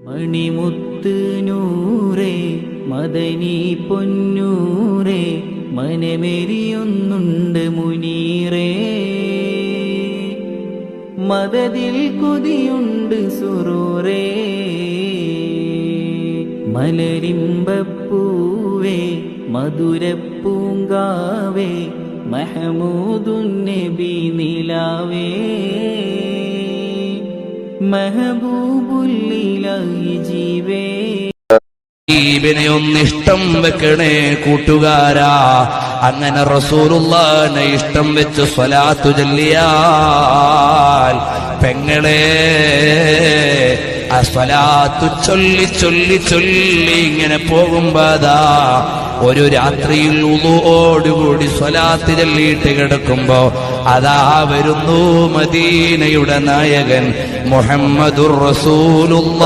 മണിമുത്ത് നൂറേ മദനി പൊന്നൂറേ മനമെരിയൊന്നുണ്ട് മുനീറേ. മതതിൽ കൊതിയുണ്ട് സുറൂറേ. മലരിമ്പപ്പൂവേ മധുരപ്പൂങ്കാവേ മഹമൂദുൻ നബി നിലാവേ. ഹബീബിനെ ഒന്നിഷ്ടം വെക്കണേ കൂട്ടുകാരാ. അങ്ങനെ റസൂലുള്ളാനെ ഇഷ്ടം വെച്ച് സ്വലാത്തു ചൊല്ലിയാൽ പെങ്ങളെ ആ ചൊല്ലി ചൊല്ലി ചൊല്ലി ഇങ്ങനെ പോകുമ്പോതാ ഒരു രാത്രിയിൽ ഉളുവോടുകൂടി സ്വലാത്ത് ചൊല്ലിയിട്ട് കിടക്കുമ്പോ അതാ വരുന്നു മദീനയുടെ നായകൻ മുഹമ്മദുർ റസൂലുള്ള.